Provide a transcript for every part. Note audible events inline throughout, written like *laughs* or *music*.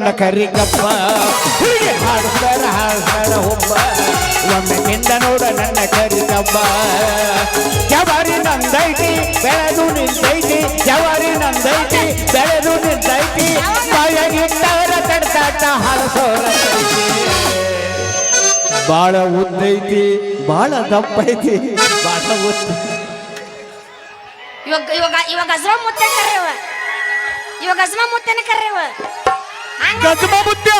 ನನ್ನ ಕರಿಗಪ್ಪ. ಹುಡುಗಿ ಹಾಡ್ತಾರ ಹಾಡಬೇಡ ಉಪ್ಪ ಒಮ್ಮೆ ನಿಂದ ನೋಡ ನನ್ನ ಕರಿಗಪ್ಪ. ಜವಾರಿ ನಂದೈತಿ, ಬೆಳೆದು ನಿಂತೈತಿ. ಜವಾರಿ ನಂದೈತಿ, ಬೆಳೆದು ನಿಂತೈತಿ. ಬಾಯಾಗಿಟ್ಟವರ ತಡ್ಕಾಟ ಹಲಸೋರ ಬಾಳ ಉದ್ದೈತಿ, ಬಾಳ ದಪ್ಪೈತಿ. ಬಾಳ ಉದ್ದ ಇವಾಗ ಇವಾಗ ಇವಾಗ ಅಜ್ಮ ಮುತ್ತೆ ಕರ್ರವ ಇವಾಗ ಅಜ್ಮ ಮುತ್ತೆನ ಕರ್ರವ ಗಜಮ ಮುತ್ಯ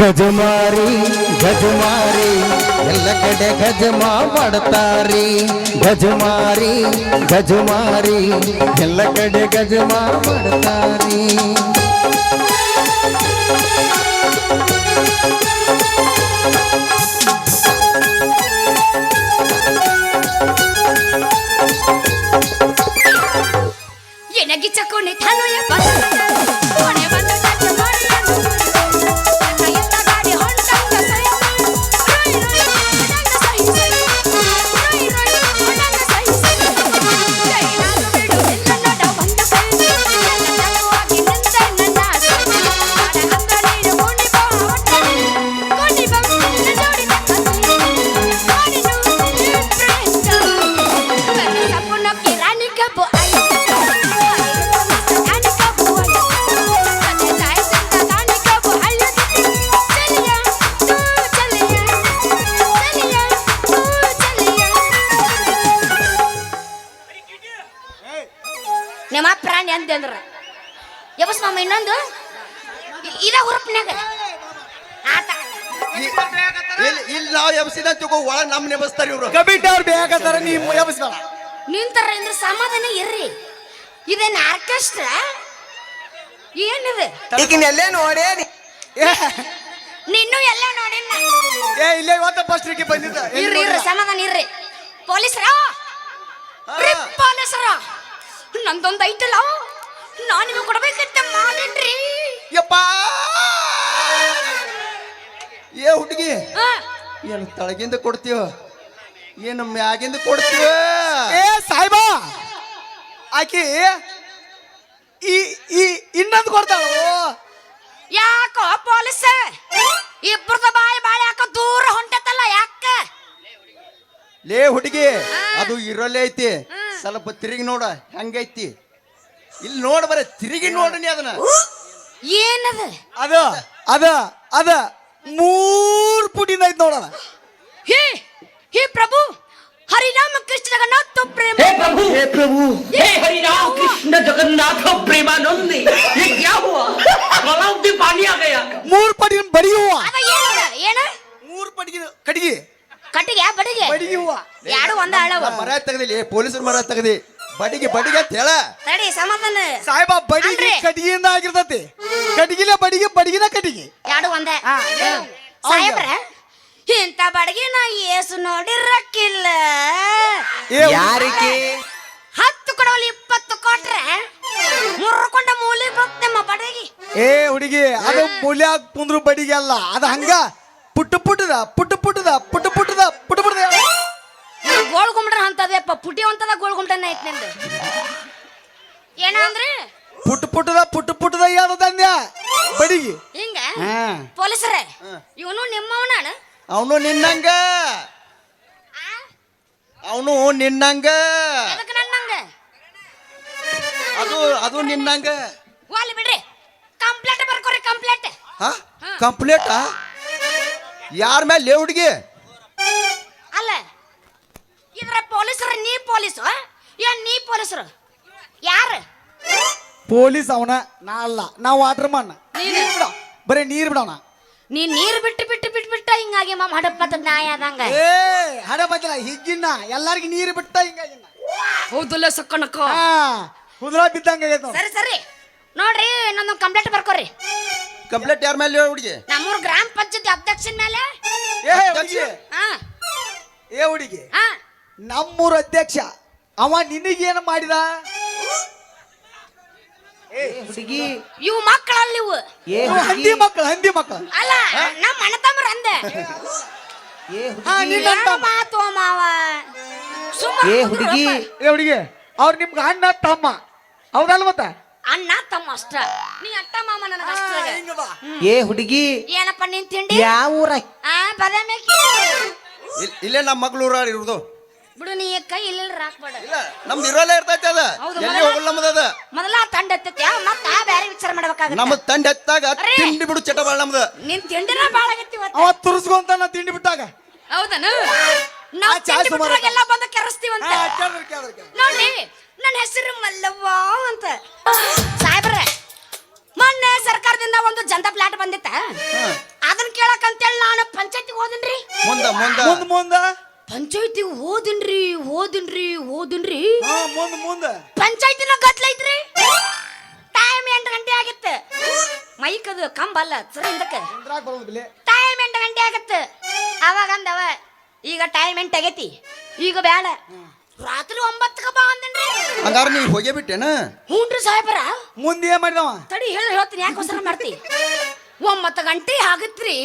ಗಜಮಾರಿ ಗಜಮಾರಿ ಎಲ್ಲ ಕಡೆ ಗಜಮ ಮಾಡ್ತಾರಿ ಗಜಮಾರಿ ಗಜಮಾರಿ ಎಲ್ಲ ಕಡೆ ಗಜಮ ಮಾಡ್ತಾರಿ ಏನಗಿ ಚಕೋಣಿ ಥಾನು ನಿಮ್ಮ ಪ್ರಾಣಿ ಅಂದೆ ಅಂದ್ರ. ಯಬಸ್ ಮಾಮ ಇನ್ನೊಂದು? ಇದೆ ಹುರುಪ್ನ್ಯಾಗ. ಆತ. ಇಲ್ಲ ನಾವು ಎಬ್ಸಿದ ತಗೋ ಒಳಗ್ ನಮ್ ನೆಬಸ್ತಾರ ಇವ್ರು. ಕಮಿಟಿ ಅವ್ರು ನೀವು ನೀ ಎಬ್ಸ್ಬೇಡ. ನಿಂತರ ಅಂದ್ರೆ ಸಮಾಧಾನ ಇರ್ರಿ. ಇದೇನ್ ಆರ್ಕೆಸ್ಟ್ರಾ? ಏನಿದೆ? ಈಗಿನ ಎಲ್ಲೇ ನೋಡೇನಿ ಏ, ನಿನ್ನೂ ಎಲ್ಲ ನೋಡಿ ಏ ಇಲ್ಲೇ ಇವತ್ತ ಫಸ್ಟ್ ಬಂದಿದ್ದ. ಇರ್ರಿ ಇರ್ರಿ? ಸಮಾಧಾನ ಇರ್ರಿ. ಪೊಲೀಸರ ಪೊಲೀಸರ. ನಂದೊಂದು ಐತಲ್ಲ? ನಾನು ನಿಮಗೆ ಕೊಡ್ಬೇಕಂತ ಮಾಡಿಟ್ರಿ ಯಪ್ಪ! ಏ ಹುಡುಗಿ ಆ, ಏನು ತಳಗಿಂದ ಕೊಡ್ತೀವ ಏನು ಮ್ಯಾಗಿಂದ ಕೊಡ್ತೀವ ಏ ಸಾಯ್ಬಾ! ಆಕಿ ಈ ಈ ಇನ್ನೊಂದು ಕೊಡ್ತಾಳು? ಯಾಕೋ ಪೊಲೀಸ್? ಇಬ್ಬರದ ಬಾಯಿ ಬಾಯಿ ಯಾಕ ದೂರ ಹೊಂಟತಲ್ಲ ಯಾಕ? ಲೇ ಹುಡುಗಿ ಅದು ಇರಲೇ ಐತಿ. ಸ್ವಲ್ಪ ತಿರುಗಿ ನೋಡ ಹೆಂಗೈತಿ ಇಲ್ಲಿ ನೋಡ ಬರ ತಿರುಗಿ ನೋಡನಿ ಅದನ್ನ ಏನದ ಅದ ಅದ ಅದ ಮೂರ್ ಪುಟಿಂದ ಐತ್ ನೋಡೋಣ ಹೇ ಹೇ ಪ್ರಭು ಹರಿನಾಮ ಕೃಷ್ಣ ಜಗನ್ನಾಥ ಪ್ರೇಮ हे प्रभु हे प्रभु हे हरि राम कृष्ण जगन्नाथ प्रेमानंद ये क्या हुआ गलाव में पानी आ गया ಮೂರ್ ಪಟಿನ ಬಡಿಗೆ ಹೂವ ಅದ ಏನದ ಏನ ಮೂರ್ ಪಟಿಗೆ ಕಡಿಗೆ ಕಟ್ಟಿಗೆ ಬಡಿಗೆ. ಬಡಿಗೆ ಹೂವ. ಯಾರು ಒಂದ ಹಳವ ಮರ ತೆಗದಿಲ್ಲ ಪೊಲೀಸರು ಮರ ತೆಗದಿ. ಬಡಿಗೆ ಬಡಿಗೆ ಅಂತ ಹೇಳ. ತಡಿ ಸಮಾಧಾನ ಸಾಹೇಬ ಬಡಿಗೆ. ಕಟ್ಟಿಗೆಯಿಂದ ಆಗಿರ್ತತಿ. ಕಟ್ಟಿಗಿಲೆ ಬಡಿಗೆ ಬಡಿಗಿನ ಕಟ್ಟಿಗೆ. ಯಾರು ಒಂದ. ಸಾಹೇಬ್ರ ಇಂಥ ಬಡಗಿ ನಾ ಏಸು ನೋಡಿರಕ್ಕಿಲ್ಲ. ಏ ಯಾರಿಗೆ? ಹತ್ತು ಕೊಡವಲ್ಲಿ ಇಪ್ಪತ್ತು ಕೊಟ್ರೆ ಮುರ್ಕೊಂಡ ಮೂಲಿ ಬರ್ತಮ್ಮ ಬಡಗಿ. ಏ ಹುಡುಗಿ ಅದು ಮೂಲ್ಯ ಕುಂದ್ರು ಬಡಿಗೆ ಅಲ್ಲ. ಅದು ಹಂಗ? ಪುಟ್ಟು ಪುಟ್ಟದ ಪುಟ್ಟು ಪುಟ್ಟದ ಪುಟ್ಟು ಪುಟ್ಟದ ಪುಟ್ಟು ಪುಟ್ಟದ. ಗೋಳ್ ಗುಮ್ರ ಅಂತದೇಪ್ಪ ಪುಟಿ ಅಂತದ ಗೋಳ್ ಗುಮ್ಟನ ಐತ್ ನಿಂದು. ಏನ ಅಂದ್ರೆ? ಪುಟ್ಟು ಪುಟ್ಟದ ಪುಟ್ಟು ಪುಟ್ಟದ ಯಾವ್ದು ದಂದ್ಯ? ಬಡಿಗೆ. ಹಿಂಗ? ಹಾ. ಪೊಲೀಸರೇ ಇವನು ನಿಮ್ಮವನಾಣ ಅವನು ನಿನ್ನಂಗ. ಅವನು ನಿನ್ನಂಗ. ಅದಕ್ಕೆ ನನ್ನಂಗ? ಅದು ಅದು ನಿನ್ನಂಗ. ವಾಲಿ ಬಿಡ್ರಿ. ಕಂಪ್ಲೇಂಟ್ ಬರ್ಕೊರಿ ಕಂಪ್ಲೇಂಟ್. ಹಾ. ಕಂಪ್ಲೇಟ್? ಯಾರ ಮೇಲೆ ಲೇ ಹುಡುಗಿ? ಅಲ್ಲ. ಇದ್ರ ಪೊಲೀಸರು ನೀ ಪೊಲೀಸು ಏನ್ ನೀ ಪೊಲೀಸರು. ಯಾರು? ಪೊಲೀಸ್ ಅವನ? ನಾ ಅಲ್ಲ ನಾ ವಾಟರ್ ಮನ್ ನೀ ನೀರ್ ಬಿಡ. ಬರೀ ನೀರ್ ಬಿಡೋಣ. ನೀ ನೀರು ಬಿಟ್ಟು ಬಿಟ್ಟು ಬಿಟ್ಟು ಬಿಟ್ಟ ಹಿಂಗಾಗಿ ಮಾಮ ಹಡಪ್ಪತ್ತ ನ್ಯಾಯ ಆದಂಗ. ಏ ಹಡ ಬದಲ ಹಿಗ್ಗಿನ ಎಲ್ಲಾರ್ಗಿ ನೀರು ಬಿಟ್ಟ ಹಿಂಗಾಗಿನ ಹೌದಲ್ಲ ಸಕ್ಕಣಕ್ಕ ಹಾ ಕುದುರ ಬಿದ್ದಂಗ ಆಗೈತ್. ಸರಿ ಸರಿ. ನೋಡ್ರಿ ನಂದು ಕಂಪ್ಲೇಂಟ್ ಬರ್ಕೊರಿ. ಕಂಪ್ಲೇಂಟ್ ಯಾರ ಮೇಲೆ ಹುಡುಗಿ? ನಮ್ಮೂರ್ ಗ್ರಾಮ ಪಂಚಾಯತಿ ಅಧ್ಯಕ್ಷನ ಮೇಲೆ? ಏ ಹುಡುಗಿ. ಹಾ. ಏ ಹುಡುಗಿ. ಹಾ. ನಮ್ಮೂರ ಅಧ್ಯಕ್ಷ ಅವ ನಿನಗೇನು ಮಾಡಿದ? ಏ ಹುಡುಗಿ. ಇವು ಮಕ್ಕಳಲ್ಲಿ ಇವು. ಇವು ಹಂದಿ ಮಕ್ಕಳು ಹಂದಿ ಮಕ್ಕಳು ಅಲ್ಲ ನಮ್ಮ ಅಣ್ಣ ತಮ್ಮರ ಅಂದೆ. ಹಾ ನಿನ್ನ ಏನು ಮಾತು ಮಾವ. ಸುಮ್ಮ ಏ ಹುಡುಗಿ. ಅವ್ರಿಗೆ ಅವ್ರು ನಿಮ್ಗೆ ಅಣ್ಣ ತಮ್ಮ. ಹೌದಲ್ಲ ಮತ್ತ ಅಣ್ಣ ತಮ್ಮ ಅಷ್ಟ. ನೀ ಅಟ್ಟ ಮಾಮ ನನಗ ಅಷ್ಟ ಏ ಹುಡುಗಿ ಏನಪ್ಪ ನಿನ್ ತಿಂಡಿ? ಯಾವ ಊರ? ಆ ಬದಾಮಿ ಇಲ್- ಇಲ್ಲೇ ನಮ್ಮ ಮಗ್ಳೂರ ಇರುವುದು ಬಿಡು ನೀ ಕೈ ಇಲ್ಲ ರಾಕ್ಬೇಡ ಇಲ್ಲ ನಮ್ದು ಇರೋಲ್ಲ ಇರ್ತೈತೆ ಅದ. ಎಲ್ಲಿ ಹೋಗಲ್ಲ ನಮ್ದು ಅದ. ಮೊದಲ ತಂಡ ಎತ್ತೈತೆ ಮತ್ತ ಬ್ಯಾರೆ ವಿಚಾರ ಮಾಡ್ಬೇಕಾಗತ್ತ. ನಮ್ಮ ತಂಡ ಎತ್ತಾಗ. ತಿಂಡಿ ಬಿಡು ಚಟ ಬಾಳ ನಮ್ದು. ನಿನ್ ತಿಂಡಿನ ಬಾಳ ಆಗೈತಿ ಇವತ್ತ. ಅವ ತುರ್ಸ್ಕೊಂತ ನಾ ತಿಂಡಿ ಬಿಟ್ಟಾಗ. ಹೌದನು? ನಾವು ಆ, ಚಾ ಸುಮಾರು. ಬಂದು ಕೆರಸ್ತೀವಂತ. ಹಾ, ನನ್ನ ಹೆಸರು ಮಲ್ಲವ್ವ ಅಂತ. ಸಾಹೇಬ್ರೆ ಮೊನ್ನೆ ಸರ್ಕಾರದಿಂದ ಒಂದು ಜನತಾ ಪ್ಲಾಟ್ ಬಂದಿತ್ತ? ಅದನ್ನ ಕೇಳಕಂತೇಳಿ ನಾನು ಪಂಚಾಯತಿಗೆ ಹೋದನ್ರಿ. ಮುಂದ ಮುಂದ. ಮುಂದ್ ಮುಂದ. ಪಂಚಾಯತಿಗೆ ಹೋದಿನ್ರಿ ಹೋದಿನ್ರಿ ಹೋದಿನ್ರಿ. ಹಾ ಮುಂದ್ ಮುಂದ. ಪಂಚಾಯತಿನ ಗತ್ಲೈತ್ರಿ ಟೈಮ್ ಎಂಟು ಗಂಟೆ ಆಗಿತ್ತು. ಮೈಕ್ ಅದು ಕಂಬಲ್ಲ ಸರಿ ಹಿಂದಕ್ಕೆ. ಟೈಮ್ ಎಂಟು ಗಂಟೆ ಆಗತ್ತೆ. ಅವಾಗ ಅಂದವ ಈಗ ಟೈಮ್ ಎಂಟು ಆಗೈತಿ. ಈಗ ಬೇಡ ರಾತ್ರಿ ಒಂಬತ್ತಕ್ಕೆ ಬಾ ಅಂದನ್ರಿ. ಹಂಗಾರ ನೀ ಹೋಗೇ ಬಿಟ್ಟೆನ? ಹ್ಞೂನ್ರಿ ಸಾಹೇಬರ. ಮುಂದೆ ಏನ್ ಮಾಡಿದವ? ತಡಿ ಹೇಳಿ ಹೇಳ್ತೀನಿ. ಯಾಕೆ ಹೊಸರ ಮಾಡ್ತಿ? ಒಂಬತ್ತು ಗಂಟೆ ಆಗತ್ರಿ.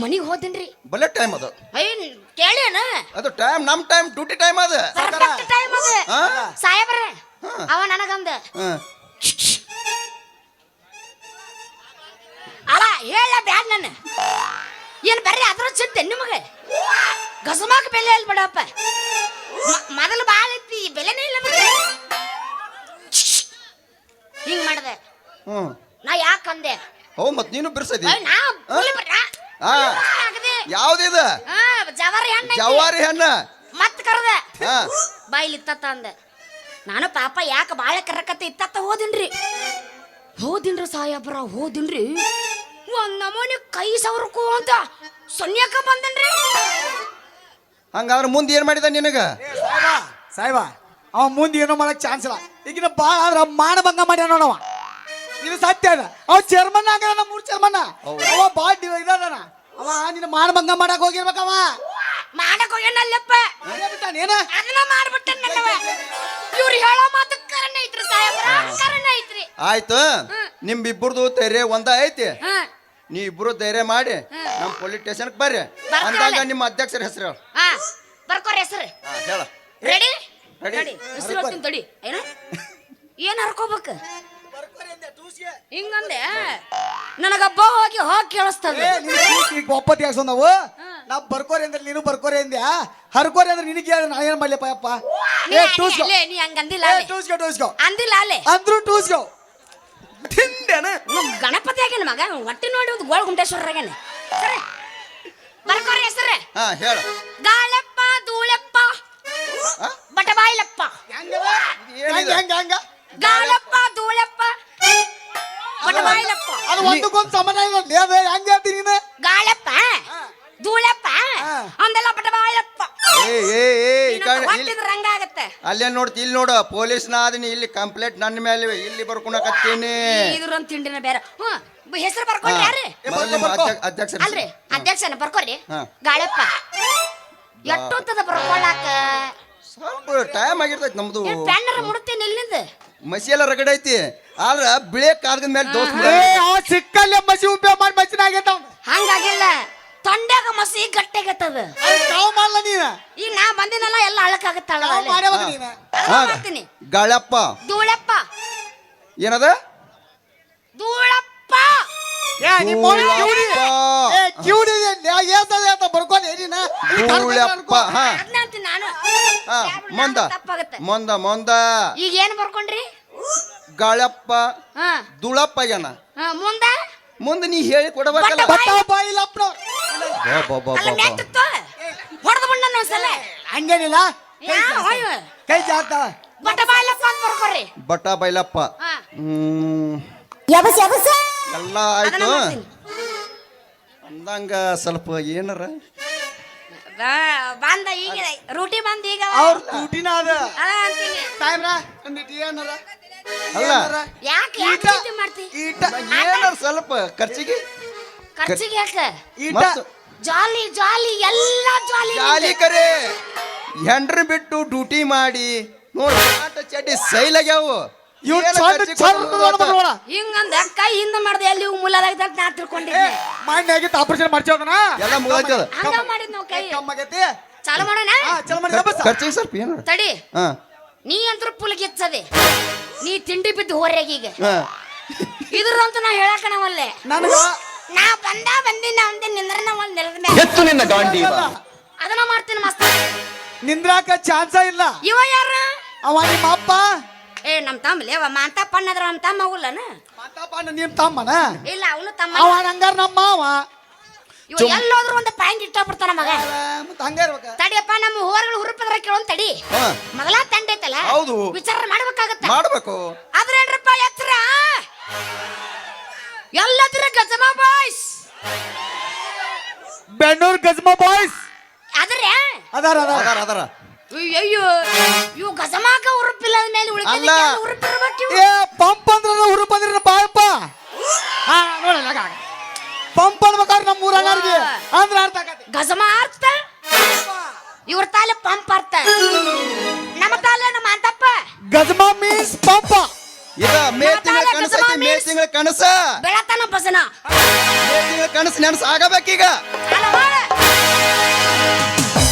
ಮನಿಗೆ ಹೋದಿನ್ರಿ. ಬಲೆ ಟೈಮ್ ಅದು. ಏನ್ ಕೇಳೇನ ಅದು ಟೈಮ್ ನಮ್ ಟೈಮ್ ಡ್ಯೂಟಿ ಟೈಮ್ ಅದು. ಕರೆಕ್ಟ್ ಟೈಮ್ ಅದು. ಹಾ? ಸಾಹೇಬ್ರ ಅವ ನನಗಂದ. ಅಲ್ಲ ಹೇಳ ಬ್ಯಾಡ ನನ್ನ. ಏನ್ ಬರ್ರಿ ಅದ್ರ ಚಿಂತೆ ನಿಮಗೆ? ಗಸಮಾಕ ಬೆಲೆ ಇಲ್ಲ ಬಿಡಪ್ಪ. ಮೊದಲು ಬಾಳ ಐತಿ ಬೆಲೆನೇ ಇಲ್ಲ ಬಿಡ್ರಿ ಹಿಂಗ್ ಮಾಡ್ದೆ. ಹ್ಮ್. ನಾ ಯಾಕಂದೆ ಹೋ ಮತ್ ನೀನು ಬಿರ್ಸದಿ? ನಾ ಹಾ. ಯಾವ್ದಿದ ಜವಾರಿ ಹಣ್ಣು ಜವಾರಿ ಹಣ್ಣ. ಮತ್ ಕರದೆ. ಬಾಯಿಲಿ ಬಾಯ್ಲಿ ಇತ್ತತ್ತ ಅಂದೆ. ನಾನು ಪಾಪ ಯಾಕೆ ಬಾಳ ಕರಕತ್ತೆ ಇತ್ತತ್ತ ಹೋದಿನ್ರಿ. ಹೋದಿನ್ರಿ ಸಾಯಬ್ರ ಹೋದಿನ್ರಿ. ಒಂದ್ ನಮೂನಿ ಕೈ ಸವರ್ಕು ಅಂತ ಸೊನ್ಯಕ ಬಂದನ್ರಿ. ಹಂಗಾದ್ರ ಮುಂದೆ ಏನ್ ಮಾಡಿದ ನಿನಗ? ಸಾಯ್ಬ ಸಾಯ್ಬ ಅವ ಮುಂದೆ ಏನೋ ಮಾಡಕ್ ಚಾನ್ಸ್ ಇಲ್ಲ. ಈಗಿನ ಬಾಳ ಆದ್ರ ಮಾನಭಂಗ ಮಾಡ್ಯಾನ ನೋಡವ ಇದು ಸತ್ಯ ಅದ. ಅವ ಚೇರ್ಮನ್ ಆಗ್ಯಾನ ನಮ್ಮ ಮೂರ್ ಚೇರ್ಮನ್ ಅವ ಭಾಳ ಇದಾದನ. ಅವ ನಿನ್ನ ಮಾನಭಂಗ ಮಾಡಕ್ ಹೋಗಿರ್ಬೇಕವ ಮಾಡಕ್ ಹೋಗ್ಯಾನಲ್ಲಪ್ಪ. ಏನ? ಅದನ್ನ ಮಾಡ್ಬಿಟ್ಟೆ ಇವ್ರು ಹೇಳೋ ಮಾತು ಕರಣ ಐತ್ರಿ ಸಾಯಬ್ರ ಕರಣ ಐತ್ರಿ. ಆಯ್ತು. ನಿಮ್ಮಿಬ್ಬರದು ಧೈರ್ಯ ಒಂದ ಐತಿ. ನೀ ಇಬ್ರು ಧೈರ್ಯ ಮಾಡಿ ನಮ್ಮ ಪೊಲೀಸ್ ಸ್ಟೇಷನ್ಗೆ ಬರ್ರಿ. ಅಂದಾಗ ನಿಮ್ಮ ಅಧ್ಯಕ್ಷರ ಹೆಸರು ಬರ್ಕೋರಿ ಹೆಸರು. ಹೇಳ. ರೆಡಿ. ರೆಡಿ ಹೆಸರು ತಡಿ. ಏನ? ಏನ್ ಹರ್ಕೋಬೇಕ? ಹಿಂಗಂದೆ? ನನಗಬ್ಬ ಹೋಗಿ ಹೋಗಿ ಕೇಳಿಸ್ತದೆ ನಾವು. ಹಾಕ್ಸೊಂದವು ನಾ ಬರ್ಕೋರಿ ಅಂದ್ರೆ ನೀನು ಬರ್ಕೋರಿ ಅಂದ್ಯಾ? ಹರ್ಕೋರಿ ಅಂದ್ರೆ ನಿನಗೆ ನಾ ಏನ್ ಮಾಡ್ಲಿಪ್ಪ ಯಪ್ಪ ಟೂಸ್ ಏ ನೀ- ಟೂಸ್ಕೋ. ಲೇ, ನೀ ಹಂಗಂದಿಲ್ಲ ಏ ಅಲ್ಲೇ. ಟೂಸ್ಕೋ ಟೂಸ್ಕೋ. ಅಂದಿಲ್ಲ ಅಲ್ಲೇ. ಅಂದ್ರು ಟೂಸ್ಕೋ. ತಿಂದೇನ ನಮ್ ಗಣಪತಿ ಆಗ್ಯಾನ ಮಗ? ಹೊಟ್ಟೆ ನೋಡಿ ಒಂದು ಗೋಳ ಗುಂಟೇಶ್ವರ ಆಗ್ಯಾನ ಸರಿ. ಬರ್ಕೋರಿ ಹೆಸರೇ. ಹಾ ಹೇಳ? ಹೆಂಗ? ಹೆಂಗ ಹೆಂಗ ಗಾಳಪ್ಪ. ಧೂಳಪ್ಪ. ಅದು ಒಂದಕ್ಕೊಂದು ಸಂಬಂಧ ಇಲ್ಲ. ಲೇದ ಹೆಂಗ ಹೇಳ್ತೀನಿ ನೀನು? ಗಾಳಪ್ಪ. ಧೂಳಪ್ಪ. ಹಾ. ಅಂದೆಲ್ಲ ಬಟಬಾಯಿಲಪ್ಪ ಏ ಏ ಏ ಈ ಕಡೆ ಇಲ್ಲಿ ಅಲ್ಲೇ ನೋಡ್ತಿ ಇಲ್ಲಿ ನೋಡು ಪೊಲೀಸ್ನ ಆದಿನಿ ಇಲ್ಲಿ ಕಂಪ್ಲೇಂಟ್ ನನ್ನ ಮೇಲೆ ಇಲ್ಲಿ ಬರ್ಕೊಳಕತ್ತೀನಿ ಇದ್ರೊಂದ್ ತಿಂಡಿನ ಬೇರೆ. ಹ್ಮ್ ಹೆಸರು ಬರ್ಕೊಂಡ್ರಿ ಯಾರು ಮೊದಲು ನಿಮ್ಮ ಅಧ್ಯ- ಅಧ್ಯಕ್ಷರ. ಅಲ್ರಿ ಅಧ್ಯಕ್ಷನ ಬರ್ಕೊರಿ. ಗಾಳಪ್ಪ. ಎಷ್ಟೊತ್ತದ ಬರ್ಕೊಳಾಕ? ಸ್ವಲ್ಪ ಟೈಮ್ ಆಗಿರ್ತೈತಿ ನಮ್ದು. ಪ್ಯಾನರ ಮುಡುತ್ತೇನೆ ಇಲ್ಲಿಂದ ಮಸಿ ಎಲ್ಲ ರಗಡ ಐತಿ. ಆದ್ರ ಬಿಳೆ ಕಾರ್ಗದ ಮೇಲೆ ದೋಸ್ತ ಏ ಅವ ಸಿಕ್ಕಲ್ಲೇ ಮಸಿ ಉಪಯೋಗ ಮಾಡಿ ಮಸಿನ ಆಗೈತ ಹಂಗಾಗಿಲ್ಲ. ತೊಂಡ್ಯಾಗ ಮಸಿ ಗಟ್ಟಿಗತ್ತದ. ಅದು ತಾವ್ ಮಾಡ್ಲ ನೀನ? ಈಗ ನಾ ಬಂದಿನಲ್ಲ ಎಲ್ಲ ಅಳಕಾಗತ್ತಾಳ ತಾವ್ ಮಾಡ್ಯಾವದ ನೀನ? ಮಾಡ್ತೀನಿ. ಗಾಳಪ್ಪ. ಧೂಳಪ್ಪ. ಏನದ? ಧೂಳಪ್ಪ. ಏ ನಿಮ್ಮ ಕಿವುಡಿ. ಏ ಕಿವುಡಿ ಏಸದ ಅಂತ ಬರ್ಕೊಂಡು ಏನಿನ ಧೂಳಪ್ಪ ಹಾ. ಅದ್ನ ಮಂದ ನಾನು. ಹಾ ಯಾವ್ದು ಮುಂದ. ನಾನು ತಪ್ಪಾಗತ್ತೆ. ಮುಂದ ಮುಂದ. ಈಗ ಏನ್ ಬರ್ಕೊಂಡ್ರಿ? ಗಾಳಪ್ಪ. ಹಾ. ದುಳಪ್ಪ ಏನ ಹಾ ಮುಂದ? ಮುಂದೆ ನೀ ಹೇಳಿ ಕೊಡಬೇಕಲ್ಲ. ಬಟ್ಟ ಬಟ್ಟ ಬಾಯಿಲಪ್ಪನ ಬಾ, ಬಾ, ಬಾ, ಅಲ್ಲ ಬಾ, ಬಾ. ನೆತ್ತಿತ್ತು ಹೊಡೆದು ಬಿಡ ಒಂದ್ಸಲ. ಹಂಗೇನಿಲ್ಲ. ಕೈ ಯಾ, ಜಾತ. ಬಟ್ಟ ಬಾಯ್ಲಪ್ಪ ಅಂತ ಬರ್ಕೊರಿ. ಬಟ್ಟ ಬೈಲಪ್ಪ ಹಾ. ಹ್ಮ್. ಯಬಸ್ ಯಬಸ್. ಎಲ್ಲ ಆಯ್ತು. ಅಂದಂಗ ಸ್ವಲ್ಪ ಏನಾರ? ಬಂದ ಈಗ ರೂಟಿ ಬಂದ ಈಗ ಅವ್ರ ಡ್ಯೂಟಿನ ಅದ. ಸಾಹೇಬ್ರ ಅಂದಿಟ್ಟು ಏನಾರ? ಅಲ್ಲ. ಯಾಕೆ ಯಾಕೆ ಈಟ- ಚಿಂತೆ ಮಾಡ್ತಿ? ಈಟ ಏನಾರ ಸ್ವಲ್ಪ ಖರ್ಚಿಗೆ? ಖರ್ಚಿಗೆ ಯಾಕೆ? ಈಟ. ಜಾಲಿ ಜಾಲಿ ಎಲ್ಲ ಜಾಲಿ ಜಾಲಿ ಕರೆ. ಹೆಂಡ್ರ ಬಿಟ್ಟು ಡ್ಯೂಟಿ ಮಾಡಿ ನೋಡಿ ಆಟ ಚಡ್ಡಿ ಸೈಲ್ ಆಗ್ಯಾವು ಇವ್ರು. ಹಿಂಗಂದ ಕೈ ಹಿಂದ ಮಾಡ್ದೆ ನಾ ತಿಳ್ಕೊಂಡಿದ್ದೆ. ಮೊನ್ನೆ ಆಗಿತ್ತು ಆಪರೇಷನ್ ಮಾಡ್ಸೋದನ ಎಲ್ಲ ಮುಗ್ದೈತದ. ಹಂಗ ಮಾಡಿದ್ ನಾವು ಕೈ. ಕಮ್ಮಾಗೈತಿ ಚಾಲು ಮಾಡೋಣ? ಹಾ ಚಲ ಮಾಡಿ ಖರ್ಚಿಗೆ ಸ್ವಲ್ಪ ಏನಾರ ತಡಿ. ಹಾ. ನೀ ಅಂತೂ ಪುಲ್ ಗಿಚ್ಚದೆ. ನೀ ತಿಂಡಿ ಬಿದ್ದು ಹೋರ್ಯಾಗ ಈಗ. ಇದ್ರಂತೂ ನಾ ಹೇಳಕನವಲ್ಲೆ ನನಗ? ನಾ ಬಂದ ಬಂದಿನ ಅಂದೆ ನಿಂದ್ರ ಒಂದ್ ನೆಲದ ಎತ್ತು ನಿನ್ನ ಗಾಂಡಿ ಅದನ್ನ ಮಾಡ್ತೀನಿ ಮಸ್ತ. ನಿಂದ್ರಾಕ ಚಾನ್ಸ ಇಲ್ಲ. ಇವ ಯಾರ? ಅವ ನಿಮ್ಮ ಅಪ್ಪ. ಏ ನಮ್ಮ ತಮ್ಮ ಅವ ಮಾಂತಪ್ಪ ಅನ್ನದ್ರ ನಮ್ಮ ತಮ್ಮ ಅವಲ್ಲನ ಮಾತಪ್ಪ ನಿಮ್ ತಮ್ಮನ? ಇಲ್ಲ ಅವನು ತಮ್ಮ ಅವ ಹಂಗಾರ ನಮ್ಮ ಮಾವ. ಇವ ಎಲ್ಲೋದ್ರು ಒಂದು ಪ್ಯಾಂಟ್ ಇಟ್ಟಬಿಡ್ತಾನ ಮಗ. ಮತ್ತ ಹಂಗ ಇರ್ಬೇಕ. ತಡಿಯಪ್ಪ ನಮ್ಮ ಹೋರ್ಗಳು ಹುರುಪದ್ರ ಕೇಳೋನ್ ತಡಿ. ಹಾ. ಮೊದಲ ತಂಡ ಐತಲ್ಲ ಹೌದು. ವಿಚಾರ ಮಾಡ್ಬೇಕಾಗತ್ತ. ಮಾಡ್ಬೇಕು. ಅದ್ರೇನ್ರಪ್ಪ ಎತ್ತರ? ಎಲ್ಲದ್ರ ಗಜಮ ಬಾಯ್ಸ್ ಬೆಣ್ಣೂರ್ ಗಜ್ಮ ಬಾಯ್ಸ್ ಅದ್ರೆ ಅದಾರ ಅದಾರ. ಅದಾರ ಅದಾರ. ಅಯ್ಯೋ ಇವು ಗಜಮಾಕ ಉರುಪಿಲ್ಲ ಮೇಲೆ ಅಲ್ಲ. ಉಳಿದ ಏ ಪಂಪ್ ಅಂದ್ರ ಹುರು ಬಂದ್ರ ಬಾಯಪ್ಪ ಹಾ ನೋಡಲ್ಲ ಪಂಪ್ ಅನ್ಬೇಕಾದ್ರೆ ನಮ್ಮ ಊರಾಗಾರಿಗೆ ಅಂದ್ರ ಅರ್ಥ ಆಕತಿ ಗಜಮ ಅರ್ಥ? ಇವ್ರ ತಾಲೆ ಪಂಪ್ ಅರ್ಥ. ನಮ್ಮ ತಾಲೆ ನಮ್ಮ ಅಂತಪ್ಪ. ಗಜಮಾ ಮೀನ್ಸ್ ಪಂಪ. ಇದ ಮೇ ತಿಂಗಳ ಕನಸ ಮೇ ತಿಂಗಳ ಕನಸ. ಬೆಳತನ ಬಸನ ಮೇ ತಿಂಗಳ ಕನಸು ನೆನಸು ಆಗಬೇಕೀಗ. ಮಾಡ.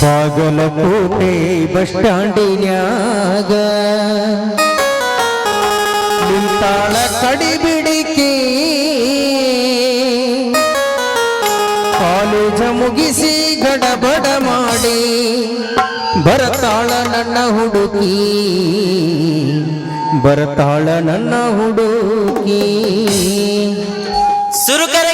ಬಾಗಲಕೋಟೆ ಬಸ್ ಸ್ಟ್ಯಾಂಡಿನ್ಯಾಗ ನಿಂತಾಳ ಕಡಿಬಿಡಿಕೆ. ಕಾಲೇಜ ಮುಗಿಸಿ ಗಡಬಡ ಮಾಡಿ ಬರತಾಳ ನನ್ನ ಹುಡುಕಿ. ಬರತಾಳ ನನ್ನ ಹುಡುಕಿ. शुरू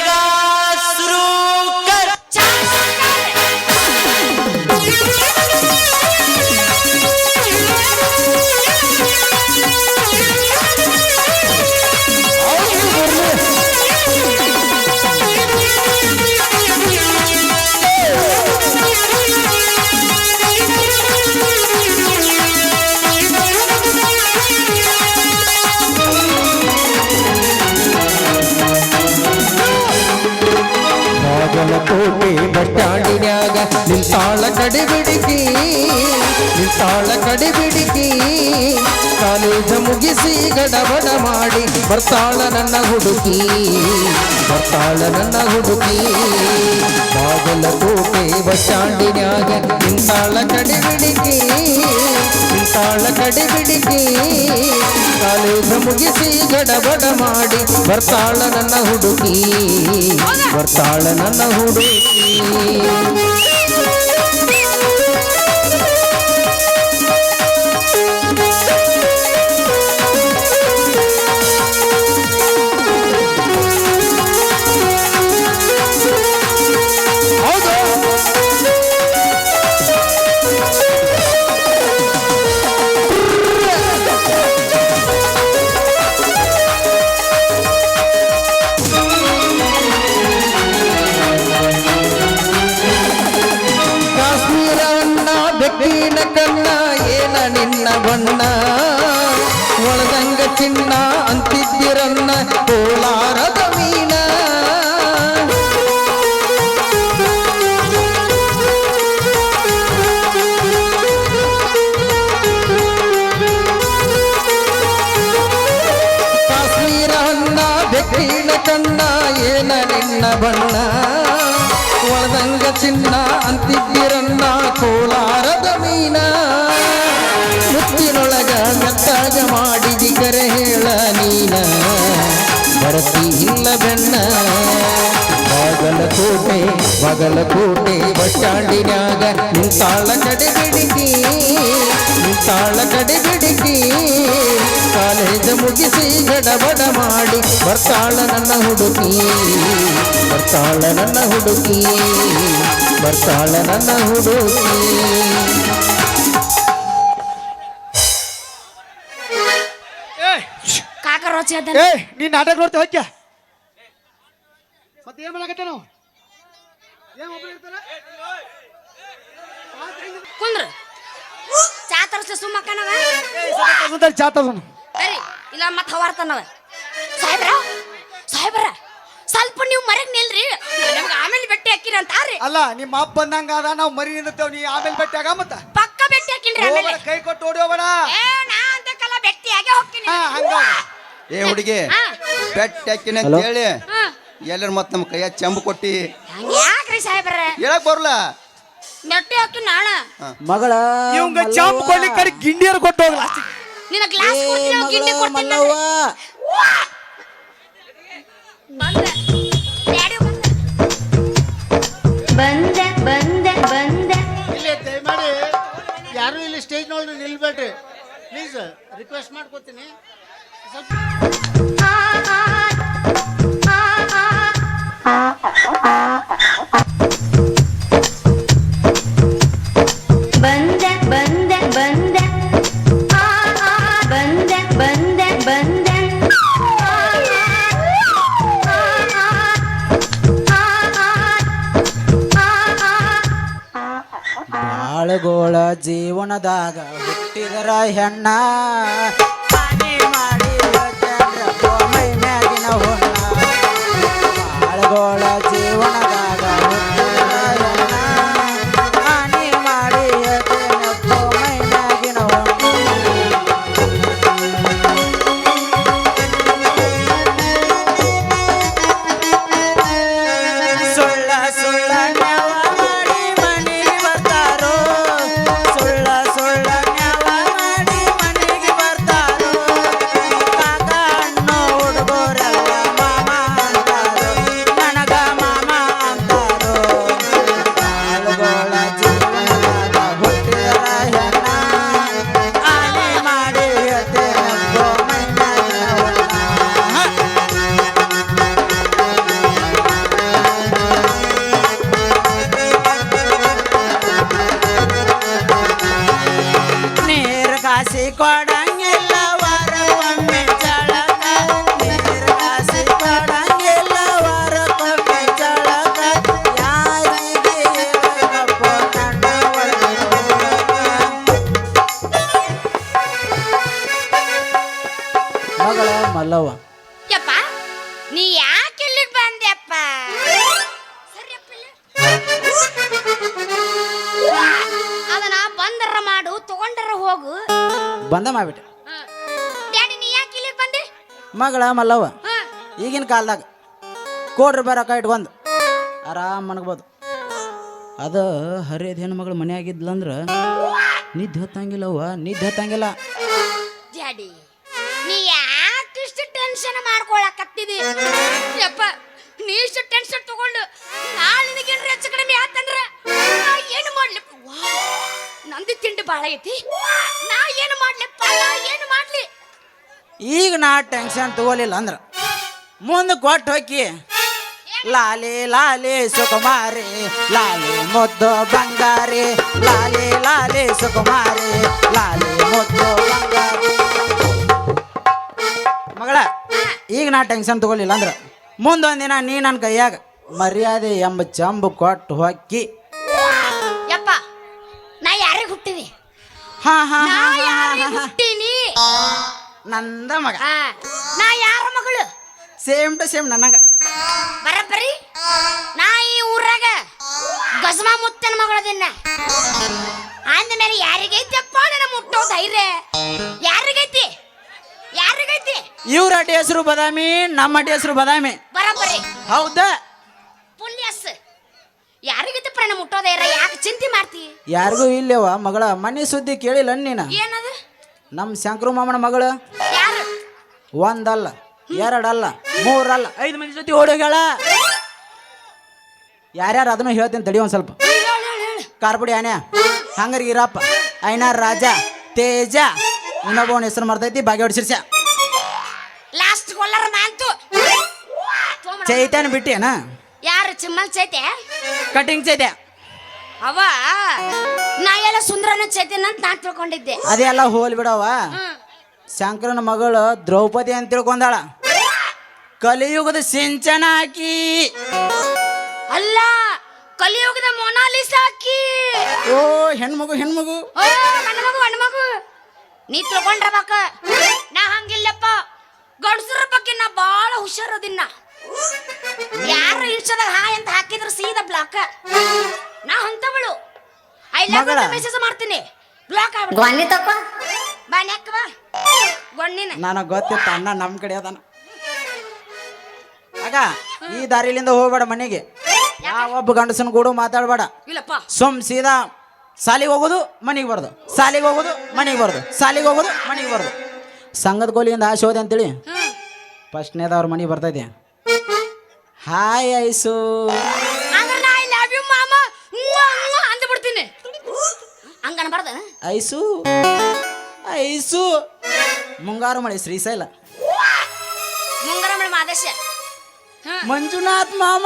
ನಿಂತಾಳ ಕಡಿಬಿಡಿಕಿ, ಕಾಲೇಜ ಮುಗಿಸಿ ಗಡಬಡ ಮಾಡಿ, ಬರ್ತಾಳ ನನ್ನ ಹುಡುಕಿ, ಬರ್ತಾಳ ನನ್ನ ಹುಡುಕಿ. ಬಾಗಲಕೋಟೆ ಕಡಿ ಬಿಡಿಕಿ ಇಂತಾಳ ಕಡಿ ಬಿಡಿಕಿ ಕಾಲೇಜ ಮುಗಿಸಿ ಗಡಬಡ ಮಾಡಿ, ಬರ್ತಾಳ ನನ್ನ ಹುಡುಕಿ, ಬರ್ತಾಳ ನನ್ನ ಹುಡುಗಿ ಬಣ್ಣ ಒಳದಂಗ ಚಿನ್ನ ಅಂತಿದ್ದಿರನ್ನ ಕೋಲಾರದ ಬಾಗಲಕೋಟೆ ಬಸ್ ಸ್ಟ್ಯಾಂಡಿನ್ಯಾಗ ನಿಂತಾಳ ಕಡೆ ಬಿಡಿಕಿ ನಿಂತಾಳ ಕಡೆ ಬಿಡಿಕಿ ಕಾಲೇಜ ಮುಗಿಸಿ ಗಡಬಡ ಮಾಡಿ ಬರ್ತಾಳ ನನ್ನ ಹುಡುಕಿ ಬರ್ತಾಳ ನನ್ನ ಹುಡುಕಿ ಬರ್ತಾಳ ನನ್ನ ಹುಡುಕಿ. ಏ ನೀ ನಾಟಕ ನೋಡ್ತೇವೆ ಹೊಕ್ಕ ಮತ್ತೆ ಏನ್ ಮಾಡಕತ್ತೆ ನಾವು ಏನ್ ಒಬ್ರು ಇರ್ತಾರ ಕುಂದ್ರ. ಚಾ ತರಿಸ ಸುಮ್ಮಕ್ಕನವ ಚಾ ತಗೊಂಡು ಸರಿ ಇಲ್ಲ ಮತ್ತೆ ಹವಾರ್ತಾನವ. ಸಾಹೇಬ್ರ ಸಾಹೇಬ್ರ ಸ್ವಲ್ಪ ನೀವು ಮರಗ್ ನಿಲ್ರಿ. ನಮ್ಗೆ ಆಮೇಲೆ ಬೆಟ್ಟಿ ಹಾಕಿರಿ ಅಂತಾರ್ರಿ ಅಲ್ಲ ನಿಮ್ಮ ಅಪ್ಪ ಬಂದಂಗ ಅದ ನಾವು ಮರಿ ನಿಂದಿರ್ತೇವ್ ನೀ ಆಮೇಲೆ ಬೆಟ್ಟಾಗ ಮತ್ತ? ಪಕ್ಕ ಬೆಟ್ಟಿ ಹಾಕಿನ್ರಿ ಆಮೇಲೆ. ಹೋಗ್ಬೇಡ, ಕೈ ಕೊಟ್ಟು ಓಡಿ ಹೋಗ್ಬೇಡ. ಏ ನಾ ಅಂತಕಲ್ಲ ಬೆಟ್ಟಿ ಆಗೇ ಹೋಗ್ತೀನಿ. ಹಾ ಹಂಗ ಏ ಹುಡುಗಿ ಹಾ. ಪೆಟ್ ಹಾಕಿನ ಅಂತ ಹೇಳಿ ಎಲ್ಲರ ಮತ್ತೆ ನಮ್ಮ ಕೈಯ ಚೆಂಬು ಕೊಟ್ಟಿ. ಹಂಗ್? ಯಾಕ್ರಿ ಸಾಹೇಬ್ರ. ಹೇಳಕ್ ಬರಲ್ಲ. ಬೆಟ್ಟಿ ಹಾಕಿ ನಾಳ. ಮಗಳ ಇವಂಗ ಚಾಂಪ್ ಕೊಡ್ಲಿ ಕರೆ ಗಿಂಡಿಯರ್ ಕೊಟ್ಟು ಹೋಗ್ಲ. ನಿನ್ನ ಗ್ಲಾಸ್ ಕೊಡ್ತೀನಿ ಗಿಂಡಿ ಕೊಡ್ತೀನಿ ಮಲ್ಲವ್ವ. ಬಂದೆ. ಬಂದ ಬಂದೆ. ಬಂದೆ ಬಂದೆ ಬಂದೆ. ಇಲ್ಲಿ ದಯಮಾಡಿ ಯಾರು ಇಲ್ಲಿ ಸ್ಟೇಜ್ ನೋಡಿ ನಿಲ್ಬೇಡ್ರಿ. ಪ್ಲೀಸ್ ರಿಕ್ವೆಸ್ಟ್ ಮಾಡ್ಕೊತೀನಿ. ಸ್ವಲ್ಪ ಜೀವನದಾಗ ಹುಟ್ಟಿದರ ಹೆಣ್ಣ. ಮಲ್ಲವ್ವ. ಯಪ್ಪ ನೀ ಯಾಕೆ ಇಲ್ಲಿ ಇಲ್ಲಿ. ಅದನ್ನ ಬಂದರ ಮಾಡು ತಗೊಂಡರ ಹೋಗು. ಬಂದ ಮಾಡ್ಬಿಟ್ಟೆ. ಡ್ಯಾಡಿ ನೀ ಯಾಕೆ ಇಲ್ಲಿ ಬಂದೆ? ಮಗಳ ಮಲ್ಲವ್ವ ಹ. ಈಗಿನ ಕಾಲದಾಗ ಕೋಡ್ರಿ ಬರಕ ಇಟ್ಕೊಂಡ್ ಆರಾಮ್ ಮನಗ್ಬೋದು. ಅದು ಹರಿಯದ ಹೆಣ್ಮಗಳು ಮನೆಯಾಗಿದ್ಲಂದ್ರ ನಿದ್ದೆ ಹತ್ತಂಗಿಲ್ಲವ್ವ ನಿದ್ದೆ ಹತ್ತಂಗಿಲ್ಲ. ಮಾಡ್ಕೊಳಕತ್ತಿದಿ ಯಪ್ಪ, ನೀ ಇಷ್ಟು ಟೆನ್ಷನ್ ತಗೊಂಡು ನಾಳೆ ನಿನಗೇನ್ರಿ ಹೆಚ್ಚು ಕಡಿಮೆ ಆತಂದ್ರ ಏನು ಮಾಡ್ಲಪ್ಪ? ನಂದು ತಿಂಡಿ ಬಾಳ ಐತಿ. ನಾ ಏನು ಮಾಡ್ಲಪ್ಪ? ಏನು ಮಾಡ್ಲಿ? ಈಗ ನಾ ಟೆನ್ಷನ್ ತಗೋಲಿಲ್ಲ ಅಂದ್ರ ಮುಂದೆ ಕೊಟ್ಟು ಹೋಗಿ ಲಾಲಿ ಲಾಲಿ ಸುಕುಮಾರಿ, ಲಾಲಿ ಮುದ್ದು ಬಂಗಾರಿ, ಲಾಲಿ ಲಾಲಿ ಸುಕುಮಾರಿ, ಲಾಲಿ ಮುದ್ದು ಬಂಗಾರಿ. ಮಗಳ ಈಗ ನಾ ಟೆನ್ಷನ್ ತಗೊಳ್ಲಿಲ್ಲ ಅಂದ್ರೆ ಮುಂದೊಂದು ದಿನ ನೀ ನನ್ನ ಕೈಯಾಗ ಮರ್ಯಾದೆ ಎಂಬ ಚಂಬು ಕೊಟ್ಟು ಹೊಕ್ಕಿ. ಯಪ್ಪ ನಾ ಯಾರಿಗೆ ಹುಟ್ಟಿವಿ ಹಾ ಹಾ ನಾ ಯಾರಿಗೆ. ಹುಟ್ಟಿನಿ? ನಂದ ಮಗ. ಆ, ನಾ ಯಾರ ಮಗಳು? ಸೇಮ್ ಟು ಸೇಮ್ ನನಗ ಬರಬ್ಬರಿ? ನಾ ಈ ಊರಾಗ ಗಜಮಾ ಮುತ್ತನ ಮಗಳದಿನ್ನ. ಅಂದಮೇಲೆ ಯಾರಿಗೈತಪ್ಪ ನನ್ನ ಮುಟ್ಟೋ ಧೈರ್ಯ? ಯಾರಿಗೈತಿ ಇವ್ರ ಅಡ್ಡಿ ಹೆಸರು ಬದಾಮಿ ನಮ್ಮ ಅಡ್ಡಿ ಹೆಸರು ಬದಾಮಿ. ಬರಬರಿ ಹೌದಾ? ಯಾರಿಗಿತ್ತು ಪ್ರಾಣ ಮುಟ್ಟೋದೇ ಇರ? ಯಾಕೆ ಚಿಂತೆ ಮಾಡ್ತಿ? ಯಾರಿಗೂ ಇಲ್ಲವ ಮಗಳ? ಮನೆ ಸುದ್ದಿ ಕೇಳಿಲ್ಲ ನೀನ? ಏನದು? ನಮ್ಮ ಶಂಕರು ಮಾಮನ ಮಗಳು? ಯಾರು? ಒಂದಲ್ಲ ಎರಡಲ್ಲ ಮೂರಲ್ಲ ಐದು ಮಂದಿ ಜೊತೆ ಓಡೋಗಳ ಯಾರ್ಯಾರು ಅದನ್ನು ಹೇಳ್ತೀನಿ ತಡಿ ಒಂದು ಸ್ವಲ್ಪ. ಕಾರ್ಪುಡಿ ಆನೆ ಹಂಗರ್ ಗಿರಪ್ಪ ಐನಾರ್ ರಾಜ ತೇಜ ಇನ್ನೊಬ್ಬ ಹೆಸರು ಮರ್ತೈತಿ ಬಾಗಿ ಶಿರ್ಷ ಚೈತಾನ ಬಿಟ್ಟಿಯನ? ಯಾರು ಚಿಮ್ಮಲ್ ಚೈತೆ? ಕಟಿಂಗ್ ಚೈತೆ. ಅವ ನಾ ಎಲ್ಲ ಸುಂದರನ ಚೈತನ್ ಅಂತ ನಾ ತಿಳ್ಕೊಂಡಿದ್ದೆ. ಅದೆಲ್ಲ ಹೋಲ್ ಬಿಡವ. ಶಂಕರನ ಮಗಳು ದ್ರೌಪದಿ ಅಂತ ತಿಳ್ಕೊಂಡಾಳ. ಕಲಿಯುಗದ ಸಿಂಚನ ಹಾಕಿ. ಅಲ್ಲ ಕಲಿಯುಗದ ಮೊನಾಲಿಸ ಹಾಕಿ. ಓ ಹೆಣ್ಮಗು ಹೆಣ್ಮಗು. ಓ ಹೆಣ್ಮಗು ಮಗು ನನ್ನ ಮಗು ನೀ ತಿಳ್ಕೊಂಡ್ರಬೇಕ ನಾ ಹಂಗಿಲ್ಲಪ್ಪ. ಗಂಡಸರ ಬಗ್ಗೆ ನಾ ಬಾಳ ಹುಷಾರದಿನ್ನ ಯಾರು ಇನ್ಸ್ಟಾದಾಗ ಹಾಯ್ ಅಂತ ಹಾಕಿದ್ರು ಸೀದಾ ಬ್ಲಾಕ್ ನಾ ಅಂತವಳು ಐ ಲವ್ ಮಗಳ. ಮೆಸೇಜ್ ಮಾಡ್ತೀನಿ. ಬ್ಲಾಕ್ ಆಗ್ಬಿಡು ಗೊನ್ನಿ ತಪ್ಪ ಬಾ ನೆಕ್ ಬಾ. ಗೊಣ್ಣಿನ ನನಗೆ ಗೊತ್ತಿತ್ತು ಅಣ್ಣ ನಮ್ಮ ಕಡೆ ಅದಾನ. ಆಗ ಈ ದಾರಿಲಿಂದ ಹೋಗ್ಬೇಡ ಮನೆಗೆ. ಯಾವೊಬ್ಬ ಗಂಡಸನ ಕೂಡ ಮಾತಾಡಬೇಡ. ಇಲ್ಲಪ್ಪ. ಸುಮ್ ಸೀದಾ ಸಾಲಿಗೆ ಹೋಗೋದು ಮನೆಗೆ ಬರೋದು. ಸಾಲಿಗೆ ಹೋಗೋದು ಮನೆಗೆ ಬರೋದು. ಸಾಲಿಗೆ ಹೋಗೋದು ಮನೆಗೆ ಬರೋದು. ಸಂಘದ ಗೋಲಿಯಿಂದ ಆಸೆ ಹೋದೆ ಅಂತೇಳಿ. ಫಸ್ಟ್ನೇದ ಅವ್ರ ಮನೆಗೆ ಬರ್ತೈತೆ ಹಾಯ್ ಐಸು ಅಂದ್ರೆ ನಾ ಐ ಲವ್ ಯು ಮಾಮ. ಅಂದ ಬಿಡ್ತೀನಿ ಹಂಗ ಅನ್ಬಾರ್ದ ಐಸು ಐಸು ಮುಂಗಾರು ಮಳೆ ಶ್ರೀಶೈಲ ಮುಂಗಾರ ಮಳೆ ಮಾದೇಶ ಹಾ. ಮಂಜುನಾಥ್ ಮಾಮ.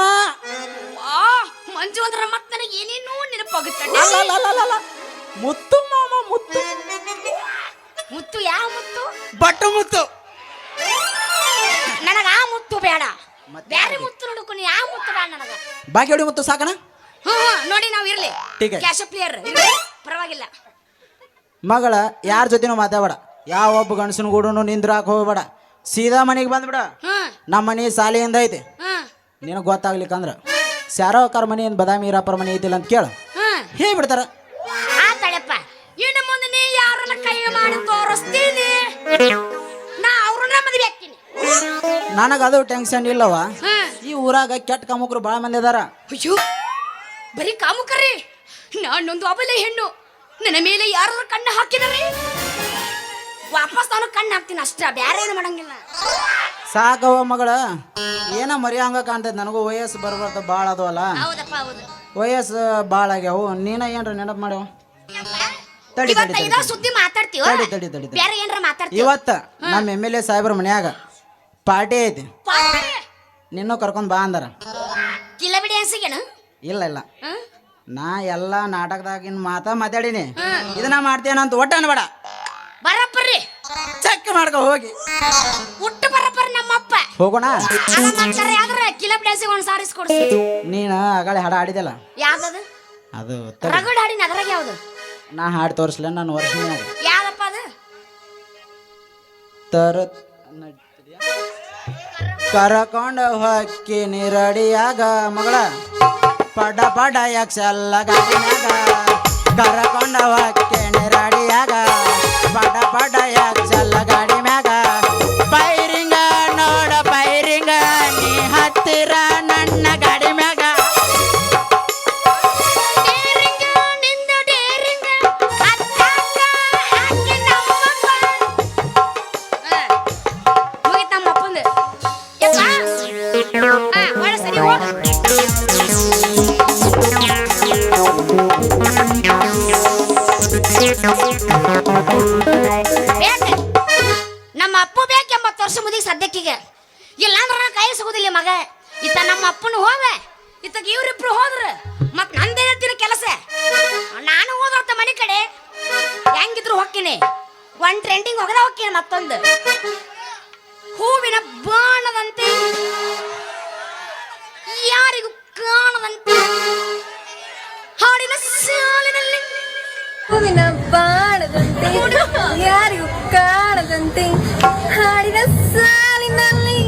ಆ, ಮಂಜು ಅಂದ್ರೆ ಮತ್ತೆ ನನಗೆ ಏನೇನೋ ನೆನಪಾಗುತ್ತೆ. ಅಲ್ಲಲ್ಲಲ್ಲಲ್ಲ. ಮುತ್ತು ಮಾಮ ಮುತ್ತು. ಮುತ್ತು ಯಾವ ಮುತ್ತು? ಬಟ್ಟು ಮುತ್ತು. ನನಗ ಆ ಮುತ್ತು ಬೇಡ. ಬ್ಯಾರೆ ಮುತ್ತು ನೋಡ್ಕೊಂಡು ಯಾವ ಮುತ್ತು ಬೇಡ ನನಗ? ಬಾಕಿ ಹೊಡಿ ಮುತ್ತು ಸಾಕಣ? ನೋಡಿ ನಾವ್ ಇರ್ಲಿ. ಟೀಕೆ. ಕ್ಯಾಶ್ ಪ್ಲೇಯರ್ ಪರವಾಗಿಲ್ಲ. ಮಗಳ ಯಾರ ಜೊತೆನೂ ಮಾತಾಡ ಯಾವ ಒಬ್ಬ ಗಂಡಸನ ಗೂಡನು ನಿಂದ್ರಾಕ ಹೋಗ್ಬೇಡ. ಸೀದಾ ಮನೆಗೆ ಬಂದ್ಬಿಡ. ಹ್ಮ್. ನಮ್ಮ ಮನೆ ಸಾಲಿಯಿಂದ ಐತಿ. ಹ್ಮ್. ನಿನಗೆ ಗೊತ್ತಾಗ್ಲಿಕ್ಕಂದ್ರ ಸ್ಯಾರೋಕರ್ ಮನೆ ಏನು ಬದಾಮಿ ಈರಪ್ಪರ ಮನೆ ಐತಿಲ್ಲ ಅಂತ ಕೇಳು. ಹೇ ಹೇಳ್ಬಿಡ್ತಾರ. ಆ ತಡೆಪ್ಪ ಇನ್ನು ಮುಂದೆ ನೀ ಯಾರನ್ನ ಕೈ ಮಾಡಿ ತೋರಿಸ್ತೀನಿ. ನನಗೆ ಅದು ಟೆನ್ಷನ್ ಇಲ್ಲವ ಈ ಊರಾಗ ಕೆಟ್ಟ ಕಾಮುಕರು ಭಾಳ ಮಂದಿ ಅದಾರ. ಅಯ್ಯೋ ಬರೀ ಕಾಮುಕರೇ. ನಾನೊಂದು ಅಬಲೆ ಹೆಣ್ಣು. ನನ್ನ ಮೇಲೆ ಯಾರು ಕಣ್ಣು ಹಾಕಿದಾರೆ? ವಾಪಸ್ ನಾನು ಕಣ್ಣು ಹಾಕ್ತೀನಿ ಅಷ್ಟ ಬೇರೆ ಏನು ಮಾಡಂಗಿಲ್ಲ. ಸಾಕವ ಮಗಳ. ಏನ ಮರ್ಯಾಂಗ ಕಾಣ್ತೈತೆ ನನಗೂ ವಯಸ್ಸು ಬರ್ಬಾರ್ದು ಭಾಳ ಅದವಲ್ಲ ಹೌದಪ್ಪ ಹೌದು. ವಯಸ್ಸು ಭಾಳ ಆಗ್ಯಾವು. ನೀನ ಏನ್ರ ನೆನಪು ಮಾಡ್ಯಾವ ತಡಿ, ತಡಿ. ಸುದ್ದಿ ಮಾತಾಡ್ತೀವ? ತಡಿ, ತಡಿ, ತಡಿ, ತಡಿ. ಬೇರೆ ಏನ್ರ ಮಾತಾಡ್ತೀವ? ಇವತ್ತ ನಮ್ಮ ಎಂ ಎಲ್ ಎ ಸಾಹೇಬ್ರ ಮನ್ಯಾಗ ಪಾರ್ಟಿ ಐತಿ. ನಿನ್ನ ಕರ್ಕೊಂಡ್ ಬಾ ಅಂದಾರ. ಕಿಲ್ಲ ಬಿಡಿ ಅನ್ಸಿಗೇನು? ಇಲ್ಲ ಇಲ್ಲ? ನಾ ಎಲ್ಲ ನಾಟಕದಾಗಿನ ಮಾತ ಮಾತಾಡೀನಿ. ಇದನ್ನ ಮಾಡ್ತೇನಂತ ಒಟ್ಟ ಅನ್ಬೇಡ. ಬರಪ್ಪರ್ರಿ. ಚೆಕ್ ಮಾಡ್ಕೊ ಹೋಗಿ. ಹುಟ್ಟು ಬರಪ್ಪರ್ ನಮ್ಮಪ್ಪ. ಹೋಗೋಣ? ಹಣ ಮಾಡ್ತಾರೆ ಆದ್ರೆ ಕಿಲ ಬಿಡಿಸಿ ಒಂದ್ ಸಾರಿಸ್ ಕೊಡ್ಸಿ. ನೀನು ಆಗಳೆ ಹಾಡ ಆಡಿದಲ್ಲ ಯಾವ್ದದು? ಅದು. ರಗಡ್ ಹಾಡಿನ ಅದ್ರಾಗ ಯಾವ್ದು? ನಾ ಹಾಡ್ ತೋರಿಸ್ಲ ನಾನು ವರ್ಷ ಯಾವ್ದಪ್ಪ ಅದು? ತರ ಕರಕೊಂಡ ಹೊಕ್ಕಿ ನಿರಡಿಯಾಗ ಮಗಳ. ಪಡ ಪಡ ಯಕ್ಷಲ್ಲ ಕರಕೊಂಡ ಹೊಕ್ಕಿ ನಿರಡಿಯಾಗ ಹೂವಿನ ಬಾಣದಂತೆ. ಯಾರಿಗೂ ಕಾಣದಂತೆ. ಹಾಡಿನ ಸಾಲಿನಲ್ಲಿ. ಹೂವಿನ ಬಾಣದಂತೆ *laughs* ಯಾರಿಗೂ ಕಾಣದಂತೆ. ಹಾಡಿನ ಸಾಲಿನಲ್ಲಿ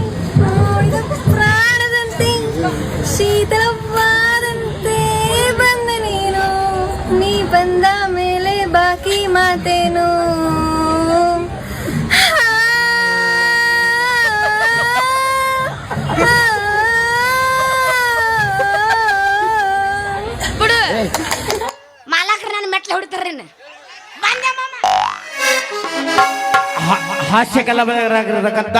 ಪ್ರಾಣದಂತೆ. ಶೀತಲವಾದಂತೆ ಹಾಸ್ಯ ಕಲಾವಿದರಾಗಿರತಕ್ಕಂಥ